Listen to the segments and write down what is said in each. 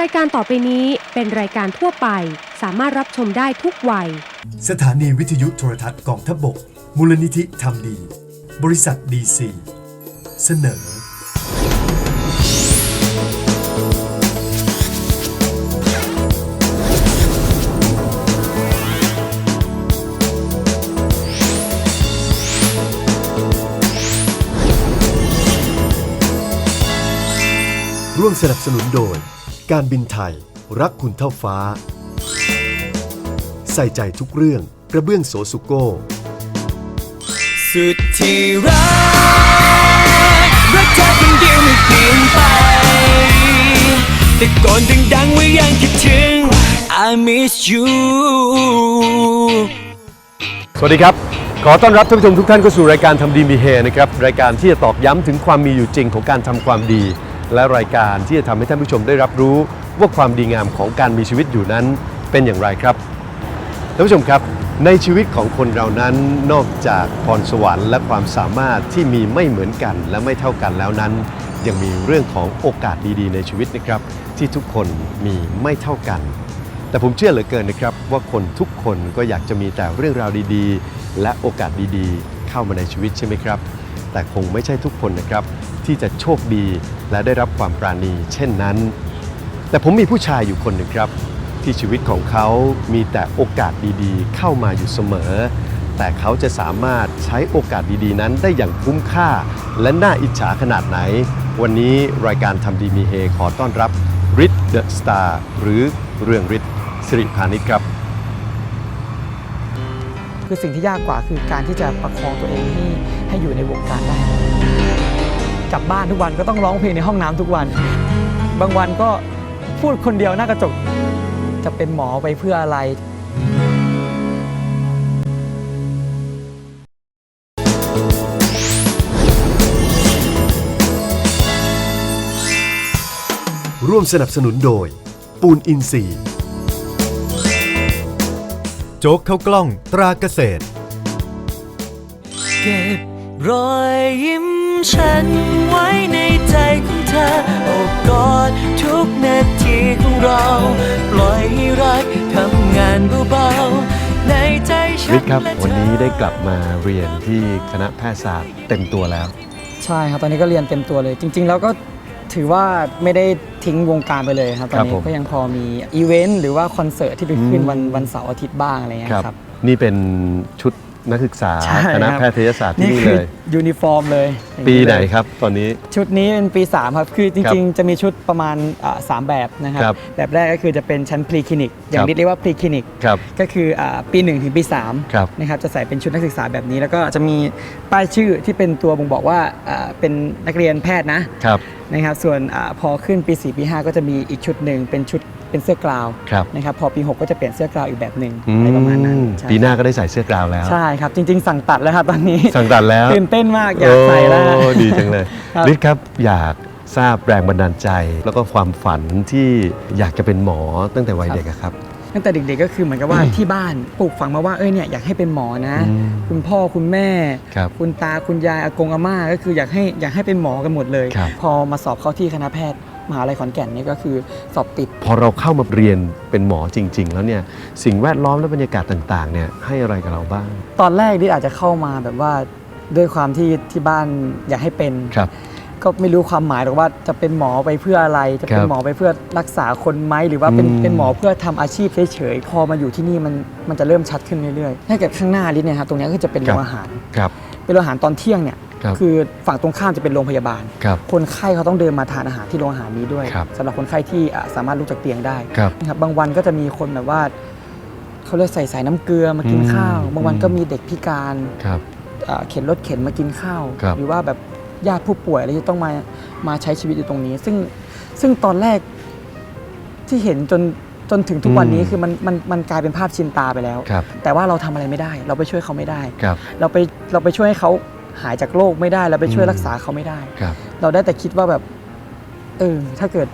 รายการต่อไปนี้เป็นรายการทั่วไป สามารถรับชมได้ทุกวัย สถานีวิทยุโทรทัศน์กองทัพบกมูลนิธิทำดี บริษัทดีซี เสนอ ร่วมสนับสนุนโดย การบินไทย รักคุณเท่าฟ้า ใส่ใจทุกเรื่องกระเบื้องโสสุโก้ สุดที่รัก รักเธอคนเดียวไม่เปลี่ยนไปแต่ก่อนดังๆว่ายังคิดถึง I miss you สวัสดีครับ ขอต้อนรับท่านผู้ชมทุกท่านเข้าสู่รายการทำดีมีเฮนะครับ รายการที่จะตอกย้ำถึงความมีอยู่จริงของการทำความดี และรายการที่จะทำให้ท่านผู้ชมได้รับรู้ว่าความดีงามของการมีชีวิตอยู่นั้นเป็นอย่างไรครับท่านผู้ชมครับ ในชีวิตของคนเรานั้นนอกจากพรสวรรค์และความสามารถที่มีไม่เหมือนกันและไม่เท่ากันแล้วนั้น ยังมีเรื่องของโอกาสดีๆ ในชีวิตนะครับ ที่ทุกคนมีไม่เท่ากัน แต่ผมเชื่อเหลือเกินนะครับ ว่าคนทุกคนก็อยากจะมีแต่เรื่องราวดีๆ และโอกาสดีๆ เข้ามาในชีวิตใช่ไหมครับ แต่คงไม่ใช่ทุกคนนะครับ ที่จะโชคดีและได้รับความปราณีเช่นนั้น แต่ผมมีผู้ชายอยู่คนหนึ่งครับ ที่ชีวิตของเขามีแต่โอกาสดีๆ เข้ามาอยู่เสมอ แต่เขาจะสามารถใช้โอกาสดีๆ นั้นได้อย่างคุ้มค่า และน่าอิจฉาขนาดไหน วันนี้รายการทำดีมีเฮขอต้อนรับริทเดอะสตาร์หรือเรื่องริทสิริพานิชครับคือสิ่งที่ยากกว่าคือการที่จะประคองตัวเองให้ให้อยู่ในวงการได้ กลับบ้านทุกวันก็ต้องร้องเพลงในห้องน้ำทุกวัน บางวันก็พูดคนเดียวหน้ากระจก จะเป็นหมอไปเพื่ออะไรร่วมสนับสนุนโดย ปูนอินซีย์โจ๊กข้าวกล้องตราเกษตร เก็บรอยยิ้ม ฉันไว้ในใจของเธอโอบกอดทุกนาทีของเรา ปล่อยให้รักทำงานเบาๆในใจฉันริทครับและเธอวันนี้ได้กลับมาเรียนที่คณะแพทยศาสตร์เต็มตัวแล้ว ใช่ครับตอนนี้ก็เรียนเต็มตัวเลย จริง ๆ แล้วก็ถือว่าไม่ได้ทิ้งวงการไปเลยครับตอนครับนี้ผมก็ยังพอมีอีเวนต์หรือว่าคอนเสิร์ตที่ไปขึ้นอืมวันวันเสาร์อาทิตย์บ้างอะไรเงี้ยครับ นี่เป็นชุด นักศึกษาใช่คณะครับ แพทยศาสตร์ที่นี่นี่คืเลอย ยูนิฟอร์มเลยอย่างปีไหนเลยครับตอนนี้ ชุดนี้เป็นปี 3 ครับ คือจริงๆ จะมีชุดประมาณอ่าสามแบบนะครับ ครับแบบแรกก็คือจะเป็นชั้นพรีคลินิก อย่าคงรับ ที่เรียกว่าพรีคลินิก ครับ ก็คืออาปี 1 ถึงปีครับ 3นะครับจะใส่เป็นชุดนักศึกษาแบบนี้ แล้วก็จะมีป้ายชื่อที่เป็นตัวบ่งบอกว่าอ่าเป็นนักเรียนแพทย์นะครับ นะครับส่วนอาพอขึ้นปี 4 ปี 5 ก็จะมีอีกชุดหนึ่งเป็นชุด เป็นเสื้อกลาวครับนะครับพอปี 6 ก็จะเปลี่ยนเสื้อกลาวอีกแบบหนึ่งอือะไรประมาณนั้นมใช่ปีหน้าก็ได้ใส่เสื้อกราวแล้ว ใช่ครับ จริง ๆ สั่งตัดแล้วครับตอนนี้สั่งตัดแล้วตื่นเต้นมากอยากใส่แล้วโอ้ดีจังเลยครับฤทธิ์ครับอยากทราบแรงบันดาลใจ แล้วก็ความฝันที่อยากจะเป็นหมอตั้งแต่วัยเด็กอะครับตั้งแต่เด็กๆก็คือเหมือนกับว่าที่บ้านปลูกฝังมาว่าเอ้ยเนี่ยอยากให้เป็นหมอนะอืมคุณพ่อคุณแม่ครับคุณตาคุณยายอากงอาม่าก็คืออยากให้อยากให้เป็นหมอกันหมดเลยครับพอมาสอบเข้าที่คณะแพทย์ มหาลัยขอนแก่นนี่ก็คือสอบติด พอเราเข้ามาเรียนเป็นหมอจริง ๆ แล้วเนี่ยสิ่งแวดล้อมและบรรยากาศต่างๆเนี่ยให้อะไรกับเราบ้าง ตอนแรกดิอาจจะเข้ามาแบบว่าด้วยความที่ที่บ้านอยากให้เป็น ครับ ก็ไม่รู้ความหมายหรอกว่าจะเป็นหมอไปเพื่ออะไร จะเป็คนรับหมอไปเพื่อรักษาคนไหมหรือว่าเป็นอืม เป็นหมอเพื่อทำอาชีพเฉยๆพอมาอยู่ที่นี่มันมันจะเริ่มชัดขึ้นเรื่อยๆถ้าเกิดข้างหน้าลิเนี่ยครับตรงเนี้ยก็จะเป็นโรงอาหาร ครับ เป็นโรงอาหารตอนเที่ยงเนี่ย ครับคือฝั่งตรงข้ามจะเป็นโรงพยาบาล ครับ คนไข้เขาต้องเดินมาทานอาหารที่โรงอาหารนี้ด้วยครับสำหรับคนไข้ที่อะสามารถลุกจากเตียงได้ครับนะครับบางวันก็จะมีคนแบบว่าเขาเรียกใส่สายน้ำเกลือมากินอืมข้าว บางวันอืมก็มีเด็กพิการครับ อะเข็นรถเข็นมากินข้าว ครับ หรือว่าแบบญาติผู้ป่วยอะไรที่ต้องมามาใช้ชีวิตอยู่ตรงนี้ ซึ่งซึ่งตอนแรกที่เห็นจนจนถึงทุกวันนี้คือมันมันมันกลายเป็นภาพชินตาไปแล้ว ครับแต่ว่าเราทำอะไรไม่ได้ เราไปช่วยเขาไม่ได้ ครับ เราไปเราไปช่วยให้เขา หายจากโรคไม่ได้เราไปช่วยอืมรักษาเขาไม่ได้ ครับเราได้แต่คิดว่าแบบ เออ ถ้าเกิด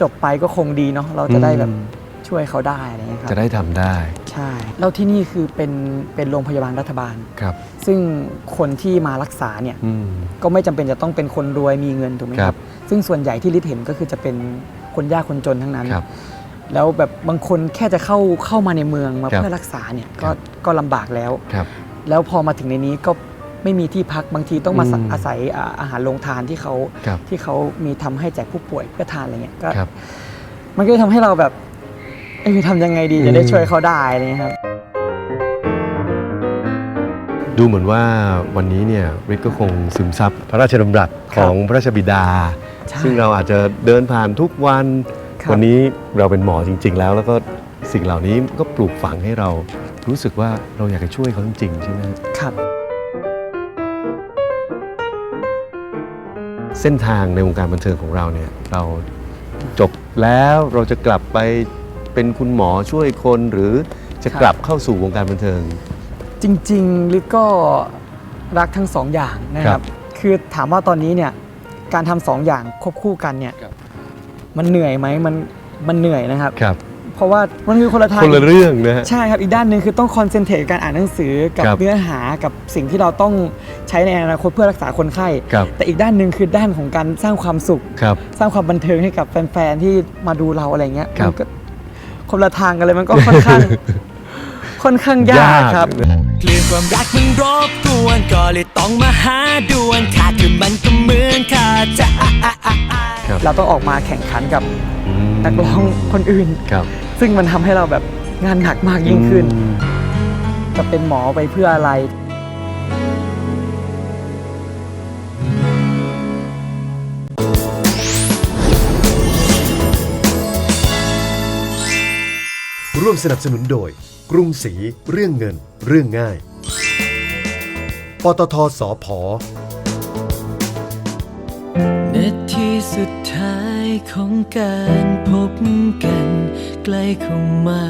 จบไปก็คงดีเนาะเราจะได้แบบอืมช่วยเขาได้อะไรอย่างเงี้ยครับ จะได้ทำได้ใช่ แล้วที่นี่คือเป็นเป็นโรงพยาบาลรัฐบาล ครับซึ่งคนที่มารักษาเนี่ยอืม ก็ไม่จำเป็นจะต้องเป็นคนรวยมีเงินถูกไหมคครัรับบ ซึ่งส่วนใหญ่ที่ลิศเห็นก็คือจะเป็นคนยากคนจนทั้งนั้น ครับ แล้วแบบบางคนแค่จะเข้าเข้ามาในเมืองมาครับเพื่อรักษาเนี่ยก็ครับ ก็ลำบากแล้ว ครับ แล้วพอมาถึงในนี้ก็ ไม่มีที่พักบางทีต้องมาอืมอาศัยอ่าอาหารโรงทานที่เขาครับที่เขามีทำให้แจกผู้ป่วยเพื่อทานอะไรเงี้ยก็ครับมันก็เลยทำให้เราแบบเอ้ยทำยังไงดีจะได้ช่วยเขาได้อะไรเงี้ยครับ ดูเหมือนว่าวันนี้เนี่ยริกก็คงซึมซับพระราชดำรัสของพระราชบิดาใช่ซึ่งเราอาจจะเดินผ่านทุกวันครับวันนี้เราเป็นหมอจริง ๆ แล้วแล้วก็สิ่งเหล่านี้ก็ปลูกฝังให้เรารู้สึกว่าเราอยากจะช่วยเขาจริงๆใช่ไหมครับ ส้นทางในวงการบันเทิงของเราเนี่ยเราจบแล้วเราจะกลับไปเป็นคุณหมอช่วยคนหรือจะครับกลับเข้าสู่วงการบันเทิง จริงๆลิศก็รักทั้งสองอย่างนะคครัรับบคือถามว่าตอนนี้เนี่ยการทำสองอย่างควบคู่กันเนี่ยครับมันเหนื่อยไหมมันมันเหนื่อยนะครับครับ เพราะว่ามันคือคนละทางคนละเรื่องนะฮะใช่ครับอีกด้านหนึ่งคือต้องคอนเซนเทรตการอ่านหนังสือกับครับเนื้อหากับสิ่งที่เราต้องใช้ในอนาคตเพื่อรักษาคนไข้ครับแต่อีกด้านหนึ่งคือด้านของการสร้างความสุขครับสร้างความบันเทิงให้กับแฟนๆที่มาดูเราอะไรเงี้ยครับมันก็คนละทางกันเลยมันก็ค่อนข้างค่อนข้างยากครับคลื่นความรักมันรบกวนก็เลยต้องมาหาด่วนขาดคือมันก็เหมือนขาดจะอะอะอะอะครับเราต้องออกมาแข่งขันกับอืมนักร้องคนอื่นครับ ซึ่งมันทำให้เราแบบงานหนักมากยิ่งขึ้นอืมจะเป็นหมอไปเพื่ออะไร ร่วมสนับสนุนโดย กรุงศรีเรื่องเงิน เรื่องง่าย ปตทสอพอ นาทีสุดท้ายของการพบกันใกล้เข้ามา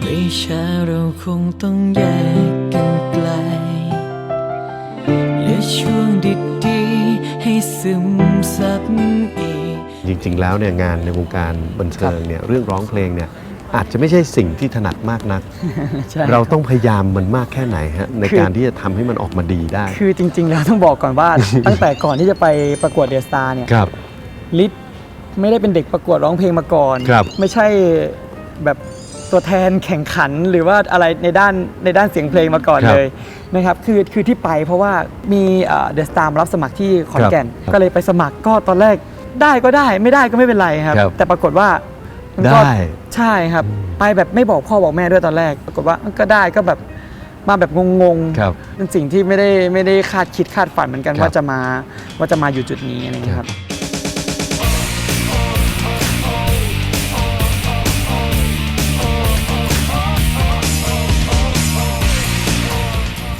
ไม่ช้าเราคงต้องแยกกันไกลเหลือช่วงดีๆให้ซึมซับอีก จริงๆ แล้วเนี่ยงานในวงการบันเทิงเนี่ยเรื่องร้องเพลงเนี่ยอาจจะไม่ใช่สิ่งที่ถนัดมากนัก ใช่ เราต้องพยายามมันมากแค่ไหนฮะในคือการที่จะทำให้มันออกมาดีได้ คือจริงๆ แล้วต้องบอกก่อนว่า ตั้งแต่ก่อนที่จะไปประกวดเดอะสตาร์เนี่ยครับ ลิศ ไม่ได้เป็นเด็กประกวดร้องเพลงมาก่อน ครับ ไม่ใช่แบบตัวแทนแข่งขันหรือว่าอะไรในด้านในด้านเสียงเพลงมาก่อนครับเลยนะครับคือคือที่ไปเพราะว่ามีเดอะสตาร์มารับสมัครที่ขอนแก่น ครับก็เลยไปสมัครก็ตอนแรกได้ก็ได้ไม่ได้ก็ไม่เป็นไรครับ ครับแต่ปรากฏว่ามันก็ได้ ใช่ครับ ไปแบบไม่บอกพ่อบอกแม่ด้วยตอนแรก ปรากฏว่าก็ได้ก็แบบมาแบบงงครับ เป็นสิ่งที่ไม่ได้ไม่ได้คาดคิดคาดฝันเหมือนกันครับว่าจะมาว่าจะมาอยู่จุดนี้อะไรอย่างเงี้ยคครัรับบ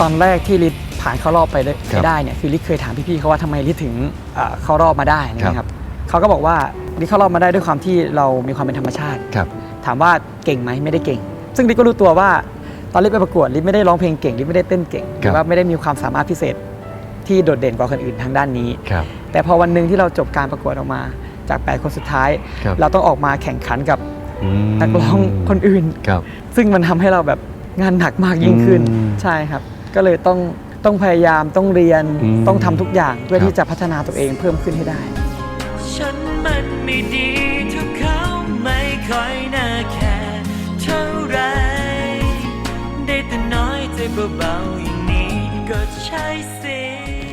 ตอนแรกที่ลิศผ่านเข้ารอบไปได้ครับได้เนี่ยคือลิศเคยถามพี่ๆเขาว่าทำไมลิศถึงเอ่อเข้ารอบมาได้นะคครัรับบเขาก็บอกว่าลิศเข้ารอบมาได้ด้วยความที่เรามีความเป็นธรรมชาติ ครับ ถามว่าเก่งไหมไม่ได้เก่ง ซึ่งลิศก็รู้ตัวว่าตอนลิศไปประกวดลิศไม่ได้ร้องเพลงเก่งลิศไม่ได้เต้นเก่งหครัรืบอว่าไม่ได้มีความสามารถพิเศษที่โดดเด่นกว่าคนอื่นทางด้านนี้ ครับ แต่พอวันหนึ่งที่เราจบการประกวดออกมาจาก 8 คนสุดท้าย ครับ เราต้องออกมาแข่งขันกับอืมนักร้องคนอื่น ครับ ซึ่งมันทำให้เราแบบงานหนักมากยิ่งขึ้นอืม ใช่ครับ ก็เลยต้องต้องพยายามต้องเรียนอืมต้องทำทุกอย่างเพื่อครับ ที่จะพัฒนาตัวเองเพิ่มขึ้นให้ได้ ฉันมันไม่ดีเท่าเขาไม่ค่อยน่าแคร์เท่าไรได้แต่น้อยใจเบาๆอย่างนี้ก็ใช่สิ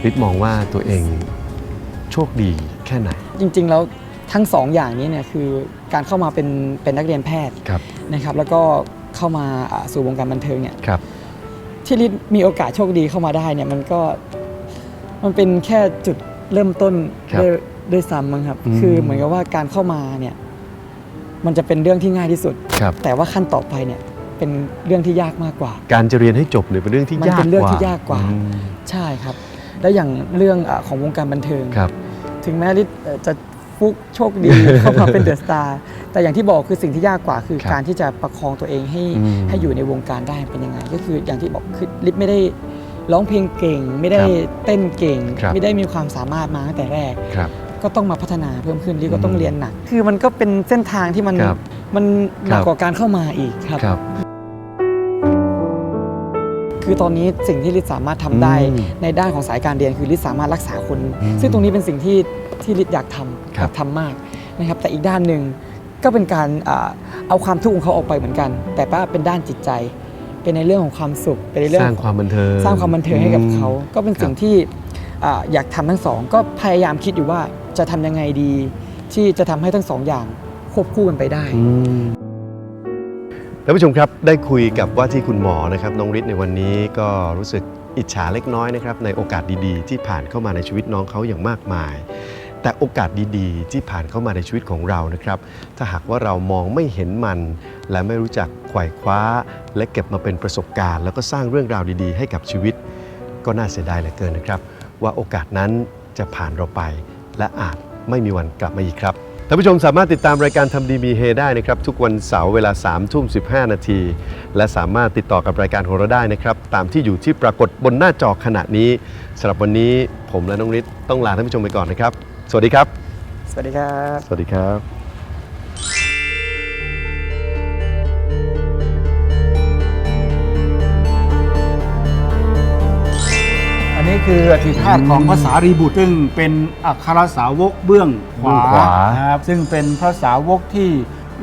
ลิศมองว่าตัวเองโชคดีแค่ไหนจริงๆแล้วทั้งสองอย่างนี้เนี่ยคือการเข้ามาเป็นเป็นนักเรียนแพทย์ครับนะครับแล้วก็เข้ามาอ่าสู่วงการบันเทิงเนี่ย ครับ ที่ลิศมีโอกาสโชคดีเข้ามาได้เนี่ยมันก็มันเป็นแค่จุดเริ่มต้นครับด้วยด้วยซ้ำมั้งครับ อืม คือเหมือนกับว่าการเข้ามาเนี่ยมันจะเป็นเรื่องที่ง่ายที่สุด ครับ แต่ว่าขั้นต่อไปเนี่ยเป็นเรื่องที่ยากมากกว่า การจะเรียนให้จบเนี่ยเป็นเรื่องที่มันยากกว่าเป็นเรื่องที่ยากกว่า อืมใช่ครับ และอย่างเรื่องอาของวงการบันเทิง ครับ ถึงแม้ลิศเอ่อจะ ฟุกโชคดีเข้ามาเป็นเดอะสตาร์แต่อย่างที่บอกคือสิ่งที่ยากกว่าคือครับการที่จะประคองตัวเองให้อืมให้อยู่ในวงการได้เป็นยังไง ก็คืออย่างที่บอกคือลิศไม่ได้ร้องเพลงเก่ง ไม่ได้ครับเต้นเก่งครับไม่ได้มีความสามารถมาตั้งแต่แรกครับก็ต้องมาพัฒนาเพิ่มขึ้นลิศก็ต้องอืมเรียนหนัก คือมันก็เป็นเส้นทางที่มันครับมันหนักครับกว่าการเข้ามาอีกครับครับคือตอนนี้สิ่งที่ลิศสามารถทำได้อืมในด้านของสายการเรียนคือลิศสามารถรักษาคนอืมซึ่งตรงนี้เป็นสิ่งที่ ที่ลิศอยากทำครับอยากทำมากนะครับ แต่อีกด้านหนึ่งก็เป็นการอ่าเอาความทุกข์ของเขาออกไปเหมือนกัน แต่ว่าเป็นด้านจิตใจ เป็นในเรื่องของความสุข เป็นในเรื่องสร้างความบันเทิงสร้างความบันเทิงให้กับเขา อืม ก็เป็นสิ่งครับที่อ่าอยากทำทั้งสอง ก็พยายามคิดอยู่ว่าจะทำยังไงดี ที่จะทำให้ทั้งสองอย่างควบคู่กันไปได้ ท่านผู้ชมครับได้คุยกับว่าที่คุณหมอนะครับน้องฤทธิ์ในวันนี้ก็รู้สึกอิจฉาเล็กน้อยนะครับในโอกาสดีๆ ที่ผ่านเข้ามาในชีวิตน้องเขาอย่างมากมาย แต่โอกาสดีๆ ที่ผ่านเข้ามาในชีวิตของเรานะครับ ถ้าหากว่าเรามองไม่เห็นมัน และไม่รู้จักไขว่คว้า และเก็บมาเป็นประสบการณ์ แล้วก็สร้างเรื่องราวดีๆ ให้กับชีวิต ก็น่าเสียดายเหลือเกินนะครับ ว่าโอกาสนั้นจะผ่านเราไป และอาจไม่มีวันกลับมาอีกครับท่านผู้ชมสามารถติดตามรายการทำดีมีเฮได้นะครับ ทุกวันเสาร์เวลา3ทุ่ม15 นาที และสามารถติดต่อกับรายการของเราได้นะครับ ตามที่อยู่ที่ปรากฏบนหน้าจอขณะนี้สำหรับวันนี้ผมและน้องฤทธิ์ต้องลาท่านผู้ชมไปก่อนนะครับ สวัสดีครับ สวัสดีครับ สวัสดีครับ อันนี้คืออธิธาตของภาษารีบุตรซึ่งเป็นอัครสาวกเบื้องขเบื้วาองขวา นะครับซึ่งเป็นพระสาวกที่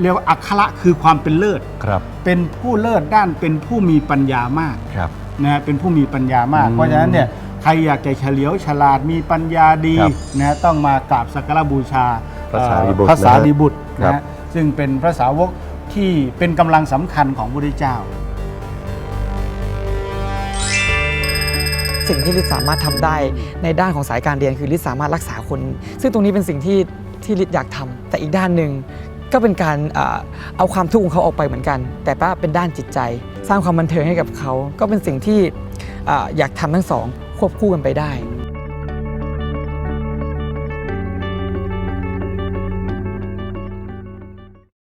เรียกว่าอัคระคือความเป็นเลิศ ครับเป็นผู้เลิศด้านเป็นผู้มีปัญญามาก ครับ นะฮะเป็นผู้มีปัญญามาก อืมเพราะฉะนั้นเนี่ยใครอยากจะเฉลียวฉลาดมีปัญญาดีครับนะฮะต้องมากราบสักการะบูชาพระสารีบุตรเอ่อพระสารีบุตรครับนะฮะซึ่งเป็นพระสาวกที่เป็นกำลังสำคัญของพระพุทธเจ้า สิ่งที่ลิศสามารถทำได้ในด้านของสายการเรียนคือลิศสามารถรักษาคน ซึ่งตรงนี้เป็นสิ่งที่ที่ลิศอยากทำแต่อีกด้านหนึ่งก็เป็นการอ่าเอาความทุกข์ของเขาออกไปเหมือนกัน แต่ว่าเป็นด้านจิตใจ สร้างความบันเทิงให้กับเขา ก็เป็นสิ่งที่อ่าอยากทำทั้งสอง ควบคู่กันไปได้